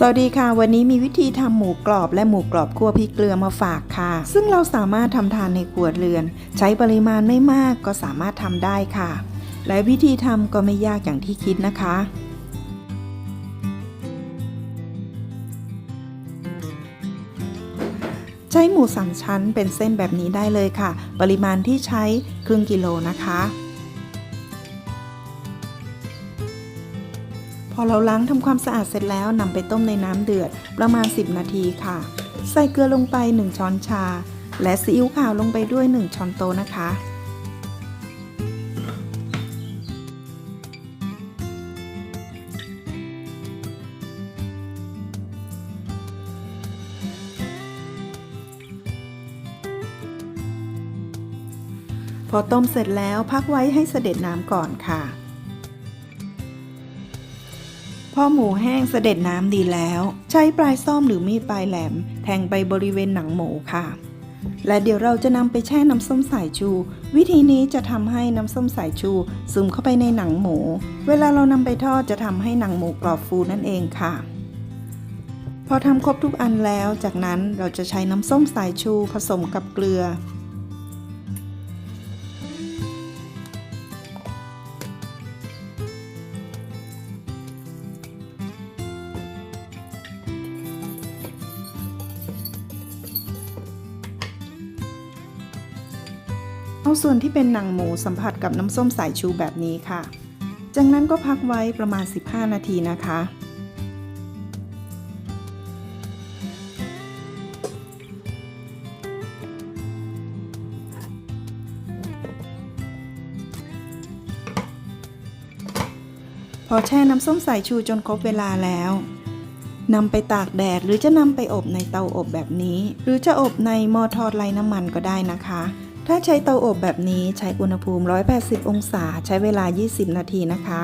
สวัสดีค่ะ วันนี้มีวิธีทำหมูกรอบและหมูกรอบคั่วพริกเกลือมาฝากค่ะ ซึ่งเราสามารถทำทานในครัวเรือน ใช้ปริมาณไม่มากก็สามารถทำได้ค่ะ และวิธีทำก็ไม่ยากอย่างที่คิดนะคะ ใช้หมูสามชั้นเป็นเส้นแบบนี้ได้เลยค่ะ ปริมาณที่ใช้ครึ่งกิโลนะคะ อเราล้างทำความสะอาดเสร็จแล้วนำไปต้มในน้ำเดือดประมาณ 10 นาทีค่ะ ใส่เกลือลงไป 1 ช้อนชา และซีอิ๊วขาวลงไปด้วย 1 ช้อนโต๊ะนะคะ พอต้มเสร็จแล้วพักไว้ให้เสด็จน้ำก่อนค่ะ อหมูแห้งเสด็จน้ำดีแล้ว ใช้ปลายส้อมหรือมีดปลายแหลม แทงไปบริเวณหนังหมูค่ะ และเดี๋ยวเราจะนำไปแช่น้ำส้มสายชู วิธีนี้จะทำให้น้ำส้มสายชูซึมเข้าไปในหนังหมู เวลาเรานำไปทอดจะทำให้หนังหมูกรอบฟูนั่นเองค่ะ พอทำครบทุกอันแล้ว จากนั้นเราจะใช้น้ำส้มสายชูผสมกับเกลือ เอาส่วนที่เป็นหนังหมูสัมผัสกับน้ำส้มสายชูแบบนี้ค่ะ จากนั้นก็พักไว้ประมาณ 15 นาทีนะคะ พอแช่น้ำส้มสายชูจนครบเวลาแล้วนำไปตากแดดหรือจะนำไปอบในเตาอบแบบนี้ หรือจะอบในหม้อทอดไร้น้ำมันก็ได้นะคะ ถ้าใช้เตาอบแบบนี้ใช้อุณหภูมิ 180 องศา ใช้เวลา 20 นาทีนะคะ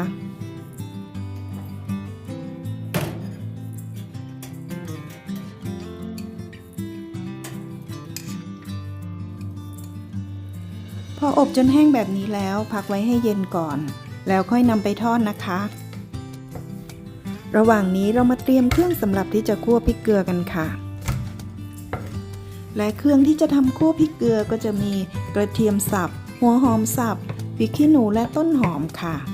พออบจนแห้งแบบนี้แล้วพักไว้ให้เย็นก่อน แล้วค่อยนำไปทอดนะคะ ระหว่างนี้เรามาเตรียมเครื่องสำหรับที่จะคั่วพริกเกลือกันค่ะ และเครื่องที่จะทำคั่วพริกเกลือก็จะมีกระเทียมสับ หัวหอมสับพริกขี้หนูและต้นหอมค่ะ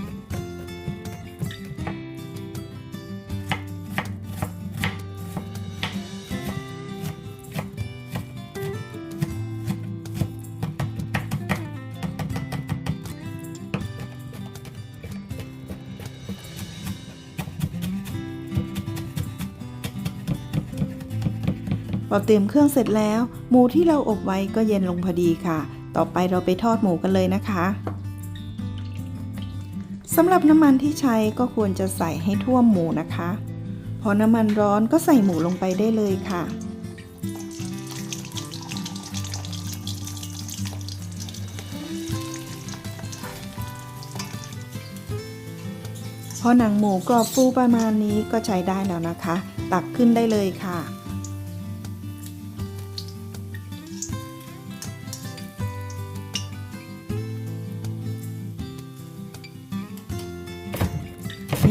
พอเตรียมเครื่องเสร็จแล้ว หมูที่เราอบไว้ก็เย็นลงพอดีค่ะ ต่อไปเราไปทอดหมูกันเลยนะคะสำหรับน้ำมันที่ใช้ก็ควรจะใส่ให้ท่วมหมูนะคะ พอน้ำมันร้อนก็ใส่หมูลงไปได้เลยค่ะ พอหนังหมูกรอบฟูประมาณนี้ก็ใช้ได้แล้วนะคะ ตักขึ้นได้เลยค่ะ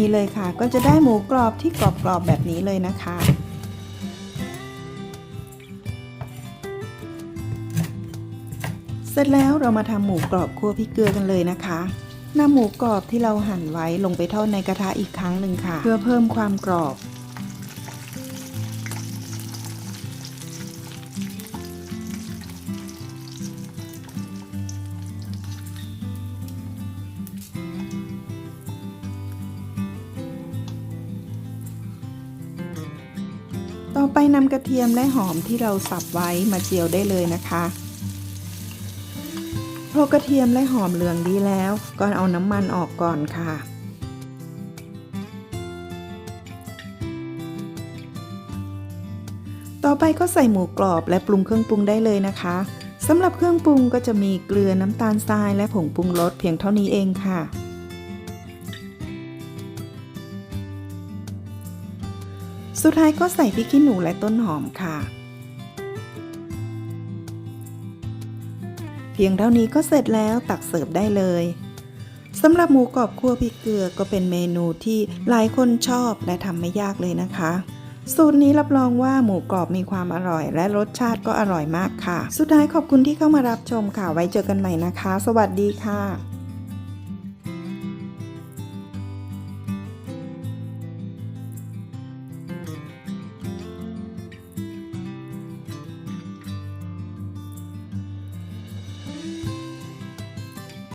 ีเลยค่ะ ก็จะได้หมูกรอบที่กรอบๆแบบนี้เลยนะคะเสร็จแล้วเรามาทำหมูกรอบคั่วพริกเกลือกันเลยนะคะนำหมูกรอบที่เราหั่นไว้ลงไปทอดในกระทะอีกครั้งหนึ่งค่ะ เพื่อเพิ่มความกรอบ ต่อไปนำกระเทียมและหอมที่เราสับไว้มาเจียวได้เลยนะคะพอกระเทียมและหอมเหลืองดีแล้ว ก็เอาน้ำมันออกก่อนค่ะต่อไปก็ใส่หมูกรอบและปรุงเครื่องปรุงได้เลยนะคะสำหรับเครื่องปรุงก็จะมีเกลือน้ำตาลทรายและผงปรุงรสเพียงเท่านี้เองค่ะ สุดท้ายก็ใส่พริกขี้หนูและต้นหอมค่ะ เพียงเท่านี้ก็เสร็จแล้วตักเสิร์ฟได้เลยสำหรับหมูกรอบคั่วพริกเกลือก็เป็นเมนูที่หลายคนชอบและทำไม่ยากเลยนะคะ สูตรนี้รับรองว่าหมูกรอบมีความอร่อย และรสชาติก็อร่อยมากค่ะ สุดท้ายขอบคุณที่เข้ามารับชมค่ะ ไว้เจอกันใหม่นะคะ สวัสดีค่ะ